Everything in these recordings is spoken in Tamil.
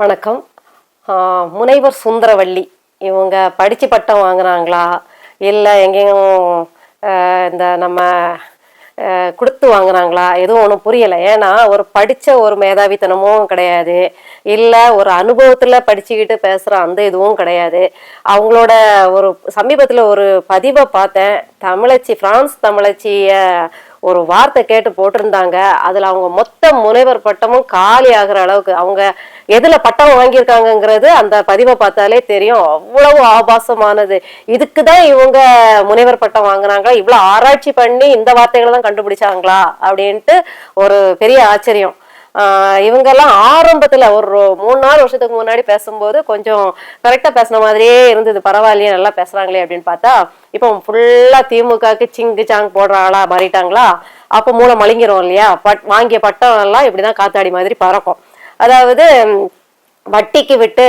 வணக்கம். முனைவர் சுந்தரவள்ளி. இவங்க படித்து பட்டம் வாங்கினாங்களா இல்லை எங்கேயும் இந்த நம்ம கொடுத்து வாங்கினாங்களா எதுவும் ஒன்றும் புரியலை. ஏன்னா ஒரு படித்த ஒரு மேதாவித்தனமும் கிடையாது. இல்லை ஒரு அனுபவத்தில் படிச்சுக்கிட்டு பேசுகிற அந்த இதுவும் கிடையாது. அவங்களோட ஒரு சமீபத்தில் ஒரு பதிவை பார்த்தேன். தமிழச்சி ஃப்ரான்ஸ் தமிழச்சியை ஒரு வார்த்தை கேட்டு போட்டிருந்தாங்க. அதுல அவங்க மொத்த முனைவர் பட்டமும் காலி ஆகிற அளவுக்கு அவங்க எதுல பட்டம் வாங்கியிருக்காங்கங்கிறது அந்த பதிவை பார்த்தாலே தெரியும். அவ்வளவு ஆபாசமானது. இதுக்கு தான் இவங்க முனைவர் பட்டம் வாங்கினாங்களா? இவ்வளவு ஆராய்ச்சி பண்ணி இந்த வார்த்தைகளை தான் கண்டுபிடிச்சாங்களா? அப்படின்ட்டு ஒரு பெரிய ஆச்சரியம். இவங்கெல்லாம் ஆரம்பத்துல ஒரு மூணு நாலு வருஷத்துக்கு முன்னாடி பேசும்போது கொஞ்சம் கரெக்டா பேசின மாதிரியே இருந்தது. பரவாயில்லையே நல்லா பேசுறாங்களே அப்படின்னு பார்த்தா இப்போ ஃபுல்லா திமுகக்கு சிங்கு சாங் போடுற ஆளா மாறிட்டாங்களா? அப்போ மூளை மலிங்கிறோம் இல்லையா? பட் வாங்கிய பட்டம் எல்லாம் இப்படிதான் காத்தாடி மாதிரி பறக்கும். அதாவது வட்டிக்கு விட்டு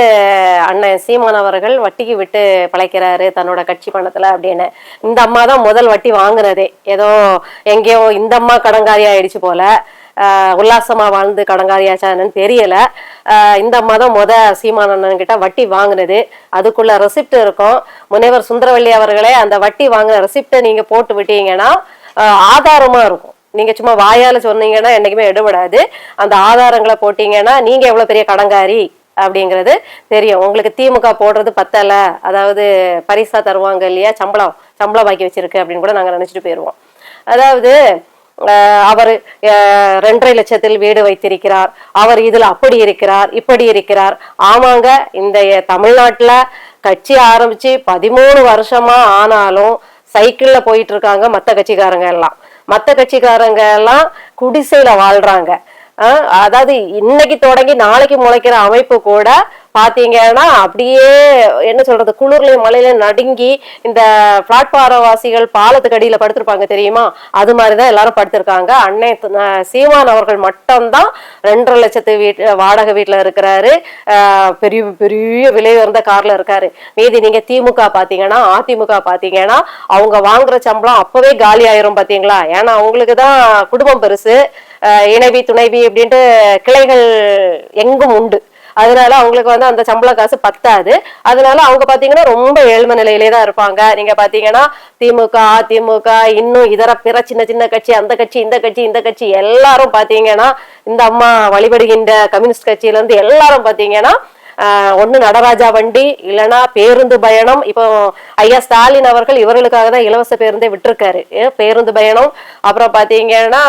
அண்ணன் சீமான் அவர்கள் வட்டிக்கு விட்டு பழைக்கிறாரு தன்னோட கட்சி பணத்துல அப்படின்னு. இந்த அம்மா தான் முதல் வட்டி வாங்குனதே. ஏதோ எங்கேயோ இந்த அம்மா கடங்காரி ஆயிடுச்சு போல. உல்லாசமாக வாழ்ந்து கடங்காரியாச்சான்னு தெரியல. இந்த மதம் மொதல் சீமானண்ணன் கிட்ட வட்டி வாங்கினது. அதுக்குள்ள ரெசிப்ட் இருக்கும். முனைவர் சுந்தரவள்ளி அவர்களே அந்த வட்டி வாங்கின ரெசிப்டை நீங்கள் போட்டு விட்டீங்கன்னா ஆதாரமாக இருக்கும். நீங்க சும்மா வாயால சொன்னீங்கன்னா என்னைக்குமே எடுபடாது. அந்த ஆதாரங்களை போட்டீங்கன்னா நீங்க எவ்வளவு பெரிய கடங்காரி அப்படிங்கிறது தெரியும். உங்களுக்கு திமுக போடுறது பத்தல. அதாவது பரிசா தருவாங்க இல்லையா? சம்பளம் சம்பளம் வாக்கி வச்சிருக்கு அப்படின்னு கூட நாங்க நினைச்சிட்டு போயிருவோம். அதாவது அவர் ரெண்டரை லட்சத்தில் வீடு வைத்திருக்கிறார். அவர் இதில் அப்படி இருக்கிறார் இப்படி இருக்கிறார். ஆமாங்க இந்த தமிழ்நாட்டில் கட்சி ஆரம்பிச்சு பதிமூணு வருஷமா ஆனாலும் சைக்கிள்ல போயிட்டு இருக்காங்க மற்ற கட்சிக்காரங்க எல்லாம். மற்ற கட்சிக்காரங்க எல்லாம் குடிசையில வாழ்றாங்க. அதாவது இன்னைக்கு தொடங்கி நாளைக்கு முளைக்கிற அமைப்பு கூட பாத்தீங்கன்னா அப்படியே என்ன சொல்றது குளிர்லையும் மழையில நடுங்கி இந்த பிளாட்பாரவாசிகள் பாலத்துக்கு அடியில படுத்திருப்பாங்க தெரியுமா? அது மாதிரிதான் எல்லாரும் படுத்திருக்காங்க. அன்னை சீமான் அவர்கள் மட்டும்தான் ரெண்டரை லட்சத்து வீட்டு வாடகை வீட்டுல இருக்கிறாரு. பெரிய பெரிய விலை உயர்ந்த கார்ல இருக்காரு. மீதி நீங்க திமுக பாத்தீங்கன்னா அதிமுக பாத்தீங்கன்னா அவங்க வாங்குற சம்பளம் அப்பவே காலி ஆயிரும் பாத்தீங்களா? ஏன்னா அவங்களுக்கு தான் குடும்பம் பெருசு. இணைவி துணைவி அப்படின்ட்டு கிளைகள் எங்கும் உண்டு. அதனால அவங்களுக்கு வந்து அந்த சம்பள காசு பத்தாது. அதனால அவங்க பாத்தீங்கன்னா ரொம்ப ஏழ்மை நிலையிலே தான் இருப்பாங்க. நீங்க பாத்தீங்கன்னா திமுக அதிமுக இன்னும் இதர பிற சின்ன சின்ன கட்சி அந்த கட்சி இந்த கட்சி இந்த கட்சி எல்லாரும் பாத்தீங்கன்னா இந்த அம்மா வழிபடுகின்ற கம்யூனிஸ்ட் கட்சியில இருந்து எல்லாரும் பாத்தீங்கன்னா ஒண்ணு நடராஜா வண்டி இல்லைன்னா பேருந்து பயணம். இப்போ ஐயா ஸ்டாலின் அவர்கள் இவர்களுக்காக தான் இலவச பேருந்தே விட்டுருக்காரு. பேருந்து பயணம். அப்புறம் பாத்தீங்கன்னா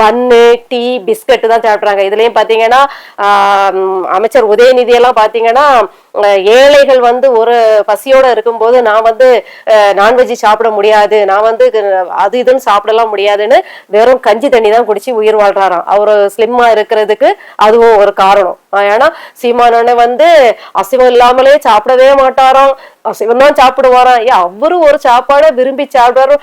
பன்னு டீ பிஸ்கட் தான் சாப்பிட்றாங்க. இதுலயும் பாத்தீங்கன்னா அமைச்சர் உதயநிதி எல்லாம் பாத்தீங்கன்னா ஏழைகள் வந்து ஒரு பசியோட இருக்கும்போது நான் வந்து நான்வெஜ் சாப்பிட முடியாது. நான் வந்து அது இதுன்னு சாப்பிடலாம் முடியாதுன்னு வெறும் கஞ்சி தண்ணி தான் குடிச்சு உயிர் வாழ்றாராம். அவர் ஸ்லிம்மா இருக்கிறதுக்கு அதுவும் ஒரு காரணம். ஏன்னா சீமானண்ணன் வந்து அசைவம் இல்லாமலே சாப்பிடவே மாட்டாராம். அசைவம் தான் சாப்பிடுவாராம். ஏன் அவரும் ஒரு சாப்பாடை விரும்பி சாப்பிடுவாரு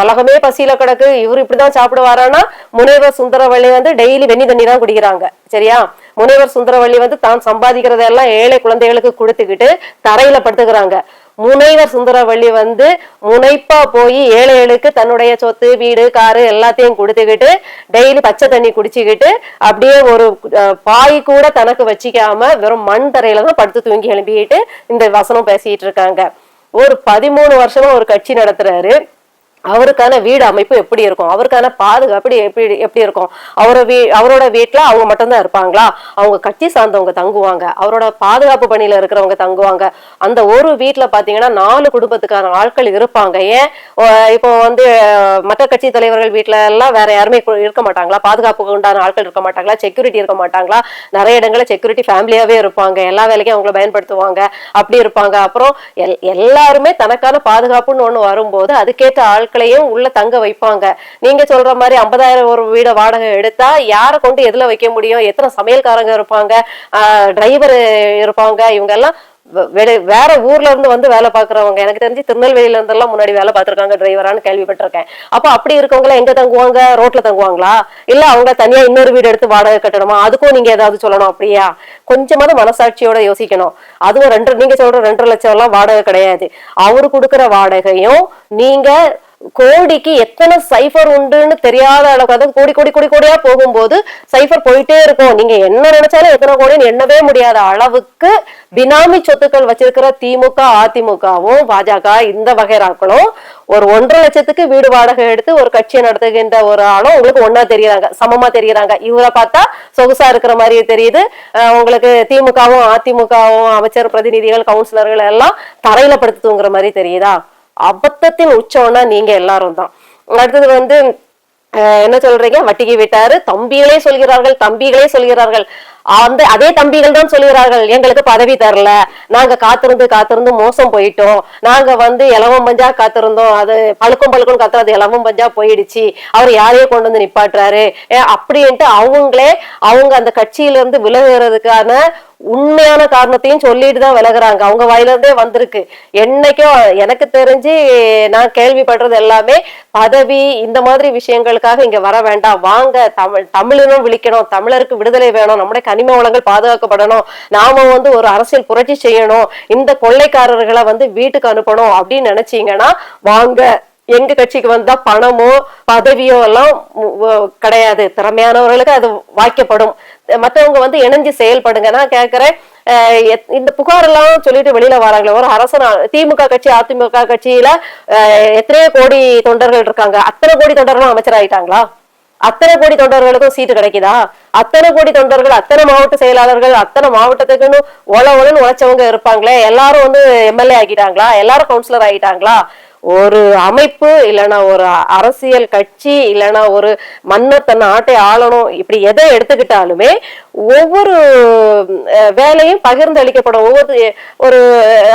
உலகமே பசியில கிடக்கு. இவர் இப்படிதான் சாப்பிடுவாரான்னா முனைவர் சுந்தரவள்ளி வந்து டெய்லி வெண்ணி தண்ணி தான் குடிக்கிறாங்க. சரியா? முனைவர் சுந்தரவள்ளி வந்து தான் சம்பாதிக்கிறதெல்லாம் ஏழை குழந்தைகளுக்கு கொடுத்துக்கிட்டு தரையில படுத்துக்கிறாங்க. முனைவர் சுந்தரவள்ளி வந்து முனைப்பா போய் ஏழைகளுக்கு தன்னுடைய சொத்து வீடு காரு எல்லாத்தையும் கொடுத்துக்கிட்டு டெய்லி பச்சை தண்ணி குடிச்சுக்கிட்டு அப்படியே ஒரு பாய் கூட தனக்கு வச்சிக்காம வெறும் மண் தரையில தான் படுத்து தூங்கி எழுப்பிக்கிட்டு இந்த வசனம் பேசிட்டு இருக்காங்க. ஒரு பதிமூணு வருஷமா ஒரு கட்சி நடத்துறாரு. அவருக்கான வீடு அமைப்பு எப்படி இருக்கும்? அவருக்கான பாதுகாப்பு எப்படி எப்படி இருக்கும்? அவரோட வீ அவரோட வீட்டில் அவங்க மட்டும்தான் இருப்பாங்களா? அவங்க கட்சி சார்ந்தவங்க தங்குவாங்க. அவரோட பாதுகாப்பு பணியில் இருக்கிறவங்க தங்குவாங்க. அந்த ஒரு வீட்டில் பார்த்தீங்கன்னா நாலு குடும்பத்துக்கான ஆட்கள் இருப்பாங்க. ஏன்? இப்போ வந்து மற்ற கட்சி தலைவர்கள் வீட்டில எல்லாம் வேற யாருமே கு- இருக்க மாட்டாங்களா? பாதுகாப்புக்கு உண்டான ஆட்கள் இருக்க மாட்டாங்களா? செக்யூரிட்டி இருக்க மாட்டாங்களா? நிறைய இடங்களில் செக்யூரிட்டி ஃபேமிலியாகவே இருப்பாங்க. எல்லா வேலைக்கும் அவங்கள பயன்படுத்துவாங்க. அப்படி இருப்பாங்க. அப்புறம் எல் எல்லாருமே தனக்கான பாதுகாப்புன்னு ஒன்று வரும்போது அதுக்கேற்ற ஆள் ஆட்களையும் உள்ள தங்க வைப்பாங்க. நீங்க சொல்ற மாதிரி ஐம்பதாயிரம் ஒரு வீட வாடகை எடுத்தா யாரை கொண்டு எதுல வைக்க முடியும்? எத்தனை சமையல்காரங்க இருப்பாங்க? டிரைவர் இருப்பாங்க. இவங்க எல்லாம் வெ- வெளி- வேற ஊர்ல இருந்து வந்து வேலை பாக்குறவங்க எனக்கு தெரிஞ்சு திருநெல்வேலியில இருந்தெல்லாம் முன்னாடி வேலை பார்த்திருக்காங்க டிரைவரான்னு கேள்விப்பட்டிருக்கேன். அப்ப அப்படி இருக்கவங்க எங்க தங்குவாங்க? ரோட்ல தங்குவாங்களா? இல்ல அவங்க தனியா இன்னொரு வீடு எடுத்து வாடகை கட்டணுமா? அதுக்கும் நீங்க ஏதாவது சொல்லணும் அப்படியா? கொஞ்சமாவது மனசாட்சியோட யோசிக்கணும். அதுவும் ரெண்டு நீங்க சொல்ற ரெண்டரை லட்சம் எல்லாம் வாடகை கிடையாது. அவரு கொடுக்குற வாடகையும் நீங்க கோடிக்கு எத்தனை சைஃபர் உண்டுன்னு தெரியாத அளவுக்கு அதாவது கோடி கோடி கோடி கோடியா போகும்போது சைஃபர் போயிட்டே இருக்கும். நீங்க என்ன நினைச்சாலும் எத்தனை கோடின்னு எண்ணவே முடியாத அளவுக்கு பினாமி சொத்துக்கள் வச்சிருக்கிற திமுக அதிமுகவும் பாஜக இந்த வகைராக்களும் ஒரு ஒன்றரை லட்சத்துக்கு வீடு வாடகை எடுத்து ஒரு கட்சியை நடத்துகின்ற ஒரு ஆளும் உங்களுக்கு ஒன்னா தெரியறாங்க சமமா தெரியறாங்க. இவரை பார்த்தா சொகுசா இருக்கிற மாதிரி தெரியுது. உங்களுக்கு திமுகவும் அதிமுகவும் அமைச்சர் பிரதிநிதிகள் கவுன்சிலர்கள் எல்லாம் தரையில படுத்து தூங்குற மாதிரி தெரியுதா? அபத்தத்தின் உச்சம்னா நீங்க எல்லாரும் தான். அடுத்தது வந்து என்ன சொல்றீங்க? வட்டிக்கு விட்டாரு தம்பிகளே சொல்கிறார்கள் தம்பிகளே சொல்கிறார்கள். அந்த அதே தம்பிகள் தான் சொல்கிறார்கள் எங்களுக்கு பதவி தரல நாங்க காத்திருந்து காத்திருந்து மோசம் போயிட்டோம் நாங்க வந்து இலவம் பஞ்சா காத்திருந்தோம் அது பழுக்கும் பழுக்கும் காத்துறது இலவம் பஞ்சா போயிடுச்சு அவர் யாரையே கொண்டு வந்து நிப்பாட்டுறாரு. ஏ, அப்படின்ட்டு அவங்களே அவங்க அந்த கட்சியில இருந்து விலகுறதுக்கான உண்மையான காரணத்தையும் சொல்லிட்டு தான் விலகுறாங்க. அவங்க வாயிலிருந்தே வந்திருக்கு. என்னைக்கும் எனக்கு தெரிஞ்சு நான் கேள்விப்படுறது எல்லாமே பதவி இந்த மாதிரி விஷயங்களுக்காக இங்க வர வேண்டாம். வாங்க தமிழ் தமிழனும் விழிக்கணும். தமிழருக்கு விடுதலை வேணும். நம்முடைய கனிம வளங்கள் பாதுகாக்கப்படணும். நாம வந்து ஒரு அரசியல் புரட்சி செய்யணும். இந்த கொள்ளைக்காரர்களை வந்து வீட்டுக்கு அனுப்பணும் அப்படின்னு நினைச்சீங்கன்னா வாங்க எங்க கட்சிக்கு வந்தா பணமோ பதவியோ எல்லாம் கிடையாது. திறமையானவர்களுக்கு அது வாய்க்கப்படும். மத்தவங்க வந்து இணைஞ்சு செயல்படுங்க. நான் கேக்குறேன் இந்த புகார் எல்லாம் சொல்லிட்டு வெளியில வராங்களே ஒரு அரசன் திமுக கட்சி அதிமுக கட்சியில எத்தனையோ கோடி தொண்டர்கள் இருக்காங்க. அத்தனை கோடி தொண்டர்களும் அமைச்சர் ஆயிட்டாங்களா அத்தனை கோடி தொண்டர்களுக்கும் சீட்டு கிடைக்குதா? அத்தனை கோடி தொண்டர்கள் அத்தனை மாவட்ட செயலாளர்கள் அத்தனை மாவட்டத்துக்குன்னு ஒல ஒலன்னு உழைச்சவங்க இருப்பாங்களே. எல்லாரும் வந்து எம்எல்ஏ ஆகிட்டாங்களா எல்லாரும் கவுன்சிலர் ஆகிட்டாங்களா ஒரு அமைப்பு இல்லைன்னா ஒரு அரசியல் கட்சி இல்லைன்னா ஒரு மன்னர் தன் நாட்டை ஆளணும் இப்படி எதை எடுத்துக்கிட்டாலுமே ஒவ்வொரு வேலையும் பகிர்ந்து அளிக்கப்படும். ஒவ்வொரு ஒரு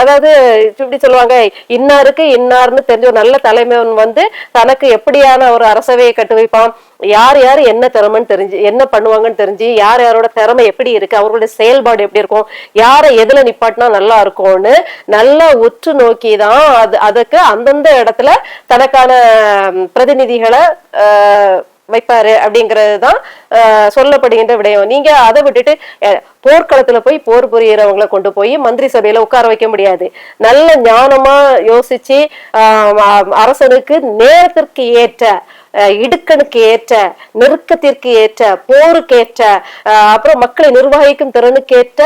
அதாவது இப்படி சொல்லுவாங்க இன்னாருக்கு இன்னார்னு தெரிஞ்ச ஒரு நல்ல தலைமையன் வந்து தனக்கு எப்படியான ஒரு அரசவையை கட்டு வைப்பான். யார் யார் என்ன திறமைன்னு தெரிஞ்சு என்ன பண்ணுவாங்கன்னு தெரிஞ்சு யார் யாரோட திறமை எப்படி இருக்கு அவர்களுடைய செயல்பாடு எப்படி இருக்கும் யாரை எதுல நிப்பாட்டினா நல்லா இருக்கும்னு நல்லா உற்று நோக்கி தான் அது அதுக்கு அந்தந்த இடத்துல தனக்கான பிரதிநிதிகளை வைப்பாரு அப்படிங்கிறது தான் ஆஹ், சொல்லப்படுகின்ற விடயம். நீங்க அதை விட்டுட்டு போர்க்களத்துல போய் போர் புரியறவங்களை கொண்டு போய் மந்திரி சபையில உட்கார வைக்க முடியாது. நல்ல ஞானமா யோசிச்சு அரசனுக்கு நேரத்திற்கு ஏற்ற இடுக்கணுக்கு ஏற்ற நெருக்கத்திற்கு ஏற்ற போருக்கு ஏற்ற அப்புறம் மக்களை நிர்வகிக்கும் திறனுக்கேற்ற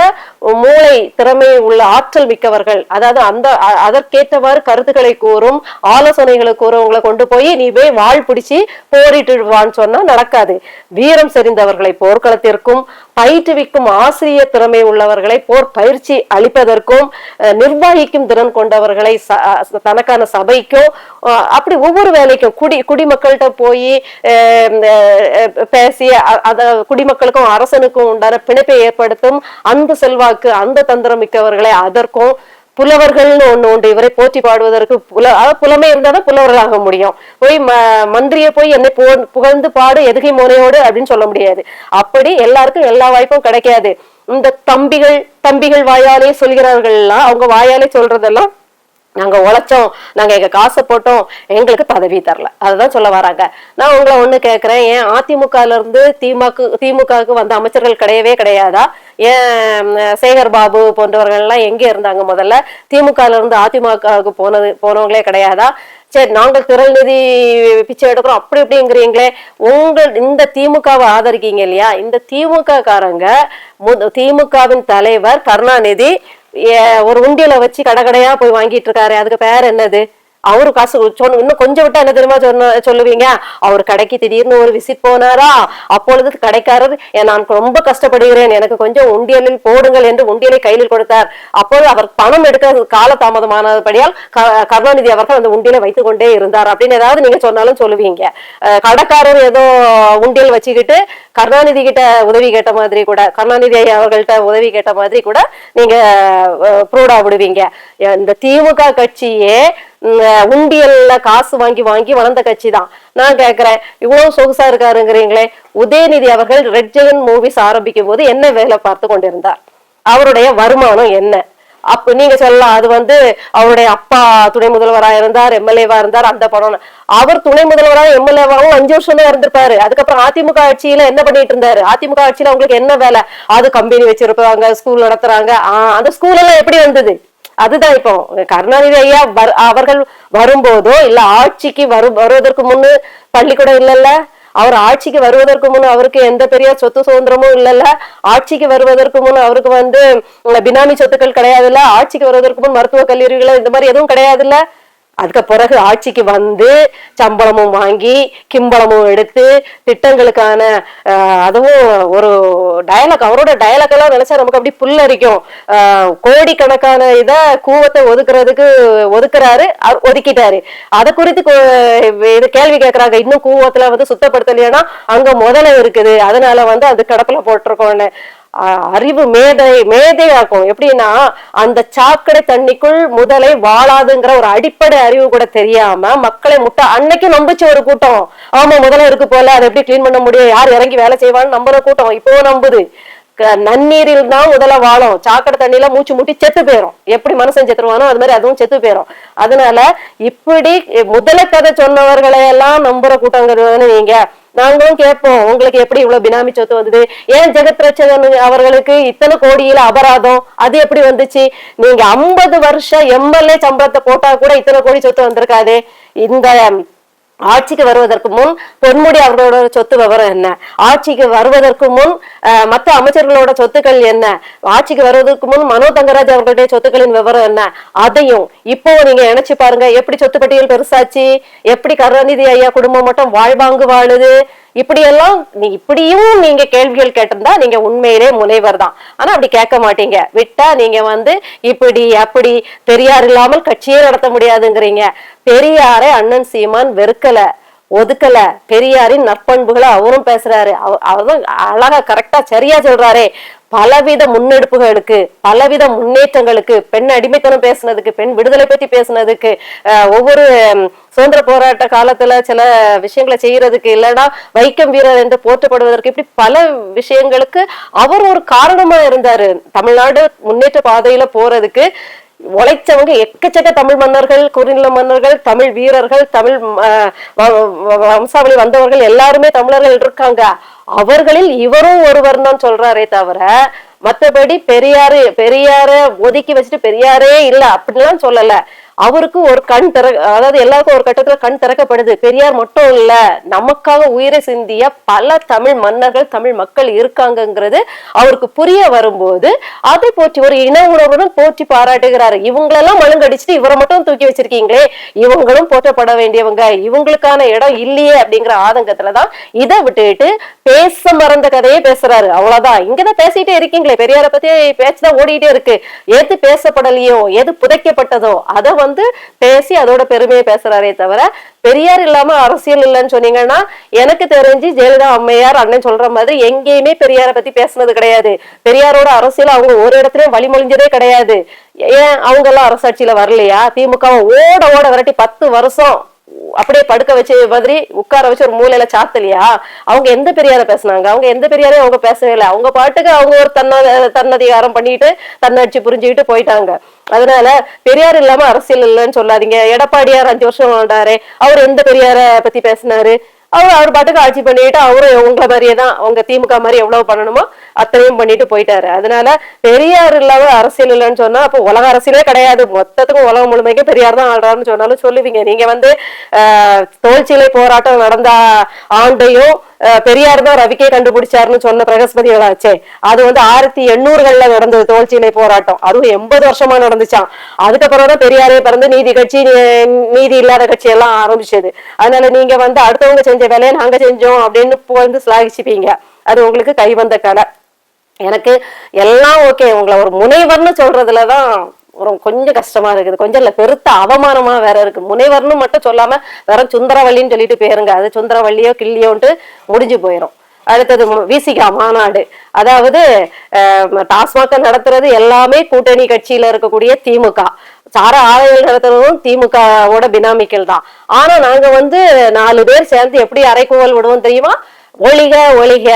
மூளை திறமை உள்ள ஆற்றல் மிக்கவர்கள். அதாவது அந்த அதற்கேற்றவாறு கருத்துக்களை கூறும் ஆலோசனைகளை கூறவங்களை கொண்டு போய் நீ போய் வாழ் பிடிச்சி போரிட்டுவான்னு சொன்னா நடக்காது. வீரம் செறிந்தவர்களை போர்க்களத்திற்கும் பயிற்றுவிக்கும் ஆசிரியர் திறமை உள்ளவர்களை போர் பயிற்சி அளிப்பதற்கும் நிர்வாகிக்கும் நிர்வகிக்கும் திறன் கொண்டவர்களை ச- தனக்கான சபைக்கும் அப்படி ஒவ்வொரு வேலைக்கும் குடி குடிமக்கள்கிட்ட போய் பேசி அத குடிமக்களுக்கும் அரசனுக்கும் உண்டான பிணைப்பை ஏற்படுத்தும் அந்த செல்வாக்கு அந்த தந்திரம் மிக்கவர்களை அதற்கும் புலவர்கள்னு ஒண்ணு உண்டு. இவரை போற்றி பாடுவதற்கு புல அதாவது புலமை இருந்தாதான் புலவர்களாக முடியும். போய் ம மந்திரியை போய் என்னை போ புகழ்ந்து பாடு எதுகை மோனையோடு அப்படின்னு சொல்ல முடியாது. அப்படி எல்லாருக்கும் எல்லா வாய்ப்பும் கிடைக்காது. இந்த தம்பிகள் தம்பிகள் வாயாலே சொல்கிறார்கள்லாம் அவங்க வாயாலே சொல்றதெல்லாம் நாங்க உழைச்சோம் நாங்க எங்க காசை போட்டோம் எங்களுக்கு பதவி தரல. அதுதான் சொல்ல வராங்க. நான் உங்களை ஒண்ணு கேக்குறேன் ஏன் அதிமுகல இருந்து திமுக திமுகவுக்கு வந்த அமைச்சர்கள் கிடையவே கிடையாதா? ஏன் சேகர் பாபு போன்றவர்கள் எல்லாம் எங்க இருந்தாங்க முதல்ல? திமுகல இருந்து அதிமுகவுக்கு போனது போனவங்களே கிடையாதா? சரி நாங்கள் திரள் நிதி பிச்சை எடுக்கிறோம் அப்படி இப்படிங்கிறீங்களே. உங்கள் இந்த திமுகவை ஆதரிக்கீங்க இல்லையா? இந்த திமுக காரங்க திமுகவின் தலைவர் கருணாநிதி ஒரு உண்டியல வச்சு கடை கடையா போய் வாங்கிட்டு இருக்காரு அதுக்கு பேர் என்னது? அவரு காசு சொன்ன இன்னும் கொஞ்சம் விட்டா என்ன தெரியுமா சொன்ன சொல்லுவீங்க? அவர் கடைக்கு திடீர்னு ஒரு விசிட் போனாரா? அப்பொழுது கடைக்காரர் நான் ரொம்ப கஷ்டப்படுகிறேன். எனக்கு கொஞ்சம் உண்டியலில் போடுங்கள் என்று உண்டியலை கையில் கொடுத்தார். அப்போது அவர் பணம் எடுக்க கால தாமதமானபடியால் க- கருணாநிதி அவர்கள் அந்த உண்டியலை வைத்துக் கொண்டே இருந்தார். அப்படின்னு ஏதாவது நீங்க சொன்னாலும் சொல்லுவீங்க. கடைக்காரர் ஏதோ உண்டியல் வச்சுக்கிட்டு கருணாநிதி கிட்ட உதவி கேட்ட மாதிரி கூட கருணாநிதி ஐயா அவர்கள்ட்ட உதவி கேட்ட மாதிரி கூட நீங்க ப்ரூடா விடுவீங்க. இந்த திமுக கட்சியே உண்டியல்ல காசு வாங்கி வாங்கி வளர்ந்த கட்சி தான் நான் கேக்குறேன் இவ்வளவு சொகுசா இருக்காருங்கிறீங்களே. உதயநிதி அவர்கள் ரெட் ஜெகன் மூவிஸ் ஆரம்பிக்கும் போது என்ன வேலை பார்த்து கொண்டிருந்தார்? அவருடைய வருமானம் என்ன? அப்ப நீங்க சொல்லலாம் அது வந்து அவருடைய அப்பா துணை முதல்வரா இருந்தார் எம்எல்ஏவா இருந்தார் அந்த படம். அவர் துணை முதல்வரா எம்எல்ஏவாவும் அஞ்சு வருஷம் தான் இருந்திருப்பாரு. அதுக்கப்புறம் அதிமுக ஆட்சியில என்ன பண்ணிட்டு இருந்தாரு? அதிமுக ஆட்சியில அவங்களுக்கு என்ன வேலை? அது கம்பெனி வச்சிருப்பாங்க ஸ்கூல் நடத்துறாங்க. ஆஹ் அந்த ஸ்கூல் எல்லாம் எப்படி வந்தது? அதுதான் இப்போ கருணாநிதி ஐயா அவர்கள் வரும்போதோ இல்ல ஆட்சிக்கு வரு வருவதற்கு முன்னு பள்ளிக்கூடம் இல்லைல்ல அவர் ஆட்சிக்கு வருவதற்கு முன் அவருக்கு எந்த பெரிய சொத்து சுதந்திரமும் இல்லைல்ல ஆட்சிக்கு வருவதற்கு முன் அவருக்கு வந்து பினாமி சொத்துக்கள் கிடையாதுல்ல ஆட்சிக்கு வருவதற்கு முன் மருத்துவ கல்லூரிகள் இந்த மாதிரி எதுவும் கிடையாதுல்ல அதுக்கு பிறகு ஆட்சிக்கு வந்து சம்பளமும் வாங்கி கிம்பளமும் எடுத்து திட்டங்களுக்கான அதுவும் ஒரு டயலாக் அவரோட டயலாக் எல்லாம் நினைச்சா நமக்கு அப்படி புல்லரிக்கும். கோடிக்கணக்கான இத கூவத்தை ஒதுக்குறதுக்கு ஒதுக்குறாரு ஒதுக்கிட்டாரு. அதை குறித்து இது கேள்வி கேட்கறாங்க இன்னும் கூவத்துல வந்து சுத்தப்படுத்தலையானா அங்க முதல்ல இருக்குது. அதனால வந்து அது கடப்புல போட்டிருக்கோன்னு அறிவு மேதை மேதையாக்கும். எப்படின்னா அந்த சாக்கடை தண்ணிக்குள் முதலை வாழாதுங்கிற ஒரு அடிப்படை அறிவு கூட தெரியாம மக்களை முட்டை அன்னைக்கு நம்பிச்ச ஒரு கூட்டம். ஆமா முதல்ல இருக்கு போல அதை எப்படி கிளீன் பண்ண முடியும்? யார் இறங்கி வேலை செய்வான்னு நம்புற கூட்டம். இப்போ நம்புது. க- நன்னீரில் தான் முதல்ல வாழும். சாக்கடை தண்ணியில மூச்சு முட்டி செத்து போயிரும். எப்படி மனுஷன் செத்துருவானோ அது மாதிரி அதுவும் செத்து போயிரும். அதனால இப்படி முதல கதை சொன்னவர்களை எல்லாம் நம்புற கூட்டங்கிறது நீங்க. நாங்களும் கேட்போம் உங்களுக்கு எப்படி இவ்வளவு பினாமி சொத்து வந்தது? ஏன் ஜெகத் ரட்சகன் அவர்களுக்கு இத்தனை கோடியில அபராதம்? அது எப்படி வந்துச்சு? நீங்க ஐம்பது வருஷம் எம்எல்ஏ சம்பளத்தை போட்டா கூட இத்தனை கோடி சொத்து வந்திருக்காது. இந்த ஆட்சிக்கு வருவதற்கு முன் பொன்முடி அவர்களோட சொத்து விவரம் என்ன? ஆட்சிக்கு வருவதற்கு முன் மற்ற அமைச்சர்களோட சொத்துக்கள் என்ன? ஆட்சிக்கு வருவதற்கு முன் மனோ தங்கராஜ் அவர்களுடைய சொத்துக்களின் விவரம் என்ன? அதையும் இப்போ நீங்க நினைச்சு பாருங்க. எப்படி சொத்து பட்டியல் பெருசாச்சு? எப்படி கருணாநிதி ஐயா குடும்பம் மட்டும் வாழ்வாங்கு வாழுது? இப்படியெல்லாம் நீ இப்படியும் நீங்க கேள்விகள் கேட்டிருந்தா நீங்க உண்மையிலே முனைவர் தான். ஆனா அப்படி கேட்க மாட்டீங்க. விட்டா நீங்க வந்து இப்படி அப்படி பெரியார் இல்லாமல் கட்சியே நடத்த முடியாதுங்கிறீங்க. பெரியாரை அண்ணன் சீமான் வெறுக்கல ஒதுக்கல. பெரியாரின் நற்பண்புகளை அவரும் பேசுறாரு. அவ- அவரும் அழகா கரெக்டா சரியா சொல்றாரே. பலவித முன்னெடுப்புகளுக்கு பலவித முன்னேற்றங்களுக்கு பெண் அடிமைத்தனம் பேசுனதுக்கு பெண் விடுதலை பத்தி பேசுனதுக்கு ஒவ்வொரு சுதந்திர போராட்ட காலத்துல சில விஷயங்களை செய்யறதுக்கு இல்லைன்னா வைக்கம் வீரர் என்று போற்றப்படுவதற்கு இப்படி பல விஷயங்களுக்கு அவர் ஒரு காரணமா இருந்தாரு. தமிழ்நாடு முன்னேற்ற பாதையில போறதுக்கு உழைச்சவங்க எக்கச்சக்க தமிழ் மன்னர்கள் குறுநில மன்னர்கள் தமிழ் வீரர்கள் தமிழ் வ- வம்சாவளி வந்தவர்கள் எல்லாருமே தமிழர்கள் இருக்காங்க. அவர்களில் இவரும் ஒருவர் தான் சொல்றாரே தவிர மத்தபடி பெரியாரு பெரியார ஒதுக்கி வச்சுட்டு பெரியாரே இல்ல. அப்படிலாம் சொல்லல. அவருக்கு ஒரு கண் திற அதாவது எல்லாருக்கும் ஒரு கட்டத்துல கண் திறக்கப்படுது. பெரியார் மட்டும் இல்ல நமக்காக உயிரை சிந்திய பல தமிழ் மன்னர்கள் தமிழ் மக்கள் இருக்காங்கங்கிறது அவருக்கு புரிய வரும்போது அதை போற்றி ஒரு இன உணர்வுடன் போற்றி பாராட்டுகிறாரு. இவங்களெல்லாம் மழுங்கடிச்சுட்டு இவரை மட்டும் தூக்கி வச்சிருக்கீங்களே இவங்களும் போற்றப்பட வேண்டியவங்க இவங்களுக்கான இடம் இல்லையே அப்படிங்கிற ஆதங்கத்துலதான் இதை விட்டுட்டு பேச மறந்த கதையே பேசுறாரு. அவ்வளவுதான். இங்கதான் பேசிட்டே இருக்கீங்களே பெரியார பத்தி பேச்சுதான் ஓடிட்டே இருக்கு. எது பேசப்படலையோ எது புதைக்கப்பட்டதோ அதை வந்து பேசி அதோட பெருமையை பேசுறாரே தவிர பெரியார் இல்லாம அரசியல் இல்லைன்னு சொன்னீங்கன்னா எனக்கு தெரிஞ்சு ஜெயலலிதா அம்மையார் அண்ணன் சொல்ற மாதிரி எங்கேயுமே பெரியாரை பத்தி பேசுனது கிடையாது. பெரியாரோட அரசியல் அவங்க ஒரு இடத்துலயும் வழிமொழிஞ்சதே கிடையாது. ஏன் அவங்க எல்லாம் அரசாட்சியில வரலையா? திமுக ஓட ஓட விரட்டி பத்து வருஷம் அப்படியே படுக்க வச்சு மாதிரி உட்கார வச்சு ஒரு மூலையில சாத்தலையா? அவங்க எந்த பெரியார பேசினாங்க? அவங்க எந்த பெரியாரையும் அவங்க பேசவே இல்லை. அவங்க பாட்டுக்கு அவங்க ஒரு தன்ன தன்னதிகாரம் பண்ணிட்டு தன்னடிச்சு புரிஞ்சுக்கிட்டு போயிட்டாங்க. அதனால பெரியார் இல்லாம அரசியல் இல்லைன்னு சொல்லாதீங்க. எடப்பாடியார் அஞ்சு வருஷம் வாழ்ந்தாரு. அவர் எந்த பெரியார பத்தி பேசினாரு? அவர் அவர் பாட்டுக்கு ஆட்சி பண்ணிட்டு அவரும் உங்களை மாதிரியே தான் அவங்க திமுக மாதிரி எவ்வளவு பண்ணணுமோ அத்தனையும் பண்ணிட்டு போயிட்டாரு. அதனால பெரியார் இல்லாம அரசியல் இல்லைன்னு சொன்னா அப்போ உலக அரசியலே கிடையாது. மொத்தத்துக்கும் உலகம் முழுமைக்கும் பெரியார் தான் ஆடுறாருன்னு சொன்னாலும் சொல்லுவீங்க. நீங்க வந்து ஆஹ், தோல்சிலை போராட்டம் நடந்த ஆண்டையும் பெரியார் தான் ரவிக்கே கண்டுபிடிச்சாருன்னு சொன்ன பிரகஸ்பதிகளாச்சே அது வந்து ஆயிரத்தி எண்ணூறுகள்ல நடந்தது தோல்சிலை போராட்டம். அதுவும் எண்பது வருஷமா நடந்துச்சான் அதுக்கப்புறம் தான் பெரியாரே பிறந்து நீதி கட்சி நீதி இல்லாத கட்சி எல்லாம் ஆரம்பிச்சது. அதனால நீங்க வந்து அடுத்தவங்க செஞ்ச வேலையை நாங்க செஞ்சோம் அப்படின்னு வந்து சிலாகிச்சுப்பீங்க. அது உங்களுக்கு கைவந்த கலை. எனக்கு எல்லாம் ஓகே உங்களை ஒரு முனைவர்னு சொல்றதுலதான் ஒரு கொஞ்சம் கஷ்டமா இருக்குது. கொஞ்சம் இல்லை பெருத்த அவமானமா வேற இருக்கு. முனைவர்னு மட்டும் சொல்லாம வேற சுந்தரவள்ளின்னு சொல்லிட்டு போயிருங்க. அது சுந்தரவள்ளியோ கிள்ளியோன்ட்டு முடிஞ்சு போயிடும் அடுத்தது விசிகா மாநாடு. அதாவது டாஸ்மாக நடத்துறது எல்லாமே கூட்டணி கட்சியில இருக்கக்கூடிய திமுக. சார ஆலைகள் நடத்துறதும் திமுகவோட பினாமிக்கல் தான். ஆனா நாங்க வந்து நாலு பேர் சேர்ந்து எப்படி அரைக்கூவல் விடுவோம் தெரியுமா? ஒளிக ஒளிக.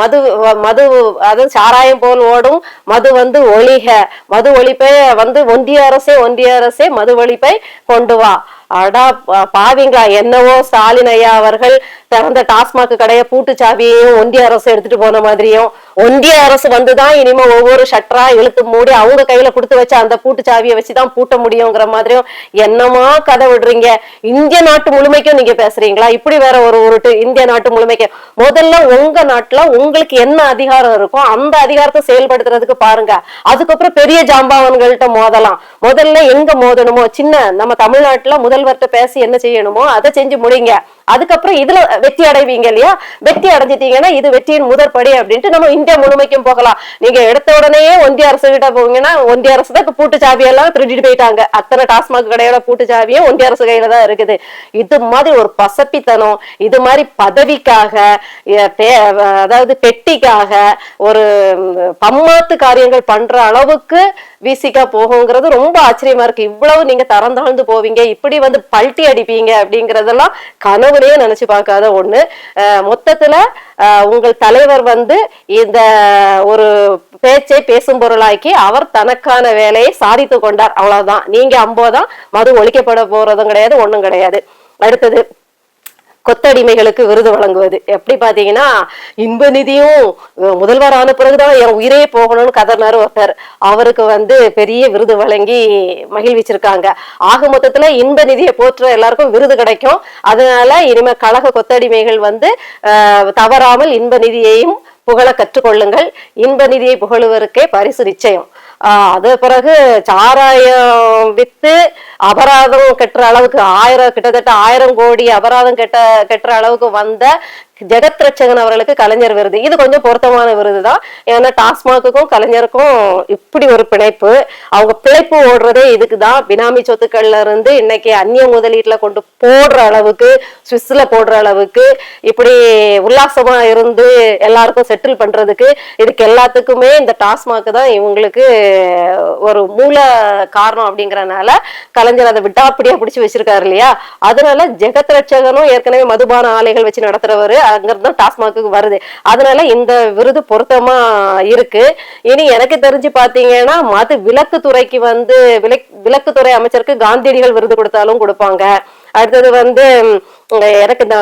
மது மது அதாவது சாராயம் போல் ஓடும். மது வந்து ஒளிக. மது ஒழிப்பை வந்து ஒன்றிய அரசே ஒன்றிய அரசே மது ஒழிப்பை கொண்டு வா. அடா பாவிங்களா என்னவோ ஸ்டாலின் ஐயா அவர்கள் திறந்த டாஸ்மாக் கடையை பூட்டு சாவியையும் ஒன்றிய அரசு எடுத்துட்டு போன மாதிரியும் ஒன்றிய அரசு வந்துதான் இனிமே ஒவ்வொரு ஷட்டரா இழுத்து மூடி அவங்க கையில கொடுத்து வச்ச அந்த பூட்டு சாவியை வச்சுதான் பூட்ட முடியுங்கிற மாதிரியும் என்னமா கதை விடுறீங்க? இந்திய நாட்டு முழுமைக்கும் நீங்க பேசுறீங்களா? இப்படி வேற ஒரு உருட்டு இந்திய நாட்டு முழுமைக்கும் முதல்ல உங்க நாட்டுல உங்களுக்கு என்ன அதிகாரம் இருக்கோ அந்த அதிகாரத்தை செயல்படுத்துறதுக்கு பாருங்க. அதுக்கப்புறம் பெரிய ஜாம்பவான்கள்ட்ட மோதலாம். முதல்ல எங்க மோதணுமோ? சின்ன நம்ம தமிழ்நாட்டுல முதல்வர்கிட்ட பேசி என்ன செய்யணுமோ அதை செஞ்சு முடிங்க. அதுக்கப்புறம் இதுல வெற்றி அடைவீங்க இல்லையா? வெற்றி அடைஞ்சிட்டீங்கன்னா இது வெற்றியின் முதற்படி அப்படின்ட்டு நம்ம இந்தியா முழுமைக்கும் போகலாம். நீங்க எடுத்த உடனே ஒன்றிய அரசு கிட்ட போவீங்கன்னா ஒன்றிய அரசு தான் இப்ப பூட்டு சாவியெல்லாம் திருடிட்டு போயிட்டாங்க. அத்தனை டாஸ்மாக் கடையோட பூட்டு சாவியும் ஒன்றிய அரசு கையில தான் இருக்குது. இது மாதிரி ஒரு பசப்பித்தனம் இது மாதிரி பதவிக்காக பே- அதாவது பெட்டிக்காக ஒரு பம்மாத்து காரியங்கள் பண்ற அளவுக்கு விசிகா போகுங்கிறது ரொம்ப ஆச்சரியமா இருக்கு. இவ்வளவு நீங்க தரம் தாழ்ந்து போவீங்க இப்படி வந்து பல்ட்டி அடிப்பீங்க அப்படிங்கறதெல்லாம் கனவுலயே நினைச்சு பார்க்காத ஒண்ணு. மொத்தத்துல உங்கள் தலைவர் வந்து இந்த ஒரு பேச்சை பேசும் பொருளாக்கி அவர் தனக்கான வேலையை சாதித்து கொண்டார். அவ்வளவுதான். நீங்க அம்போதான் மது ஒழிக்கப்பட போறதும் கிடையாது ஒண்ணும் கிடையாது. அடுத்தது கொத்தடிமைகளுக்கு விருது வழங்குவது. எப்படி பாத்தீங்கன்னா இன்ப நிதியும் முதல்வர் ஆன பிறகுதான் என் உயிரே போகணும்னு கதர்னாரு ஒருத்தர். அவருக்கு வந்து பெரிய விருது வழங்கி மகிழ்விச்சிருக்காங்க. ஆக மொத்தத்துல இன்ப நிதியை போற்ற எல்லாருக்கும் விருது கிடைக்கும். அதனால இனிமே கழக கொத்தடிமைகள் வந்து தவறாமல் இன்ப நிதியையும் புகழ கற்றுக்கொள்ளுங்கள். இன்ப நிதியை புகழுவருக்கே பரிசு நிச்சயம். அது பிறகு சாராயம் வித்து அபராதம் கட்டுற அளவுக்கு ஆயிரம் கிட்டத்தட்ட ஆயிரம் கோடி அபராதம் கெட்ட கெட்டுற அளவுக்கு வந்த ஜெகத் ரட்சகன் அவர்களுக்கு கலைஞர் விருது. இது கொஞ்சம் பொருத்தமான விருது தான் ஏன்னா டாஸ்மாக்குக்கும் கலைஞருக்கும் இப்படி ஒரு பிணைப்பு. அவங்க பிழைப்பு ஓடுறதே இதுக்கு தான் பினாமி சொத்துக்கள்ல இருந்து இன்னைக்கு அந்நிய முதலீட்டுல கொண்டு போடுற அளவுக்கு சுவிஸ்ல போடுற அளவுக்கு இப்படி உல்லாசமா இருந்து எல்லாருக்கும் செட்டில் பண்றதுக்கு இதுக்கு எல்லாத்துக்குமே இந்த டாஸ்மாக் தான் இவங்களுக்கு ஒரு மூல காரணம் அப்படிங்கறனால கலைஞர் அதை விட்டாப்படியா பிடிச்சு வச்சிருக்காரு இல்லையா? அதனால ஜெகத் ரட்சகனும் ஏற்கனவே மதுபான ஆலைகள் வச்சு நடத்துறவரு. அங்கிருந்து தான் டாஸ்மாக்கு வருது. அதனால இந்த விருது பொருத்தமா இருக்கு. இனி எனக்கு தெரிஞ்சு பாத்தீங்கன்னா மது விலக்கு துறைக்கு வந்து விளக்கு விலக்குத்துறை அமைச்சருக்கு காந்தியடிகள் விருது கொடுத்தாலும் கொடுப்பாங்க. அடுத்தது வந்து எனக்கு இந்த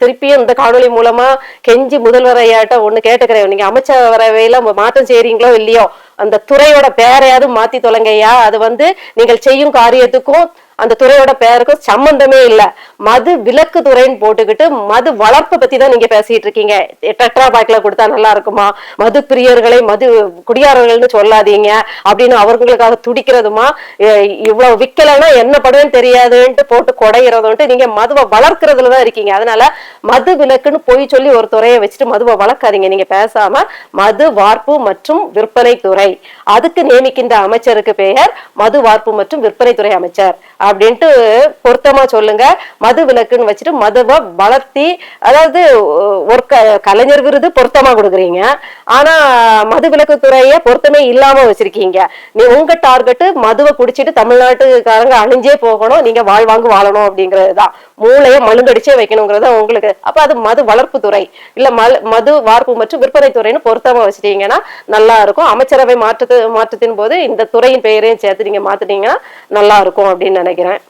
திருப்பியும் இந்த காணொளி மூலமா கெஞ்சி முதல்வர் ஐயாட்ட ஒண்ணு கேட்டுக்கிறேன். நீங்க அமைச்சரவையில மாற்றம் செய்யறீங்களோ இல்லையோ அந்த துறையோட பேரையாவது மாத்தி தொலைங்கய்யா. அது வந்து நீங்கள் செய்யும் காரியத்துக்கும் அந்த துறையோட பேருக்கும் சம்பந்தமே இல்ல. மது விலக்கு துறைன்னு போட்டுக்கிட்டு மது வளர்ப்பு பத்தி தான் நீங்க பேசிட்டு இருக்கீங்க. டெட்ரா பேக்ல கொடுத்தா நல்லா இருக்குமா? மது பிரியர்களை மது குடியாரர்கள்னு சொல்லாதீங்க. அப்படின்னு அவர்களுக்காக துடிக்கிறதுமா? இவ்வளவு விக்கலைன்னா என்ன படுவேன்னு தெரியாதுன்ட்டு போட்டு குடையிறதுன்ட்டு நீங்க மதுவை வளர்க்கறதுல தான் இருக்கீங்க. அதனால மது விலக்குன்னு போய் சொல்லி ஒரு துறையை வச்சுட்டு மதுவை வளர்க்காதீங்க. நீங்க பேசாம மது வார்ப்பு மற்றும் விற்பனை துறை அதுக்கு நியமிக்கின்ற அமைச்சருக்கு பெயர் மது வார்ப்பு மற்றும் விற்பனை துறை அமைச்சர். அப்படின்ட்டு பொருத்தமா சொல்லுங்க. மது விலக்குன்னு வச்சுட்டு மதுவை வளர்த்தி அதாவது ஒரு க- கலைஞர் விருது பொருத்தமா கொடுக்குறீங்க. ஆனா மது விலக்கு துறைய பொருத்தமே இல்லாம வச்சிருக்கீங்க. நீ உங்க டார்கெட்டு மதுவை குடிச்சிட்டு தமிழ்நாட்டுக்காரங்க அழிஞ்சே போகணும். நீங்க வாழ்வாங்கு வாழணும் அப்படிங்கிறது தான் மூளையை மழுங்கடிச்சே வைக்கணுங்கிறது தான் உங்களுக்கு. அப்ப அது மது வளர்ப்பு துறை. இல்ல மல்- மது வார்ப்பு மற்றும் விற்பனை துறைன்னு பொருத்தமா வச்சுட்டீங்கன்னா நல்லா இருக்கும். அமைச்சரவை மாற்றத்து மாற்றத்தின் போது இந்த துறையின் பெயரையும் சேர்த்து நீங்க மாத்திட்டீங்கன்னா நல்லா இருக்கும் அப்படின்னு நினைக்கிறேன்.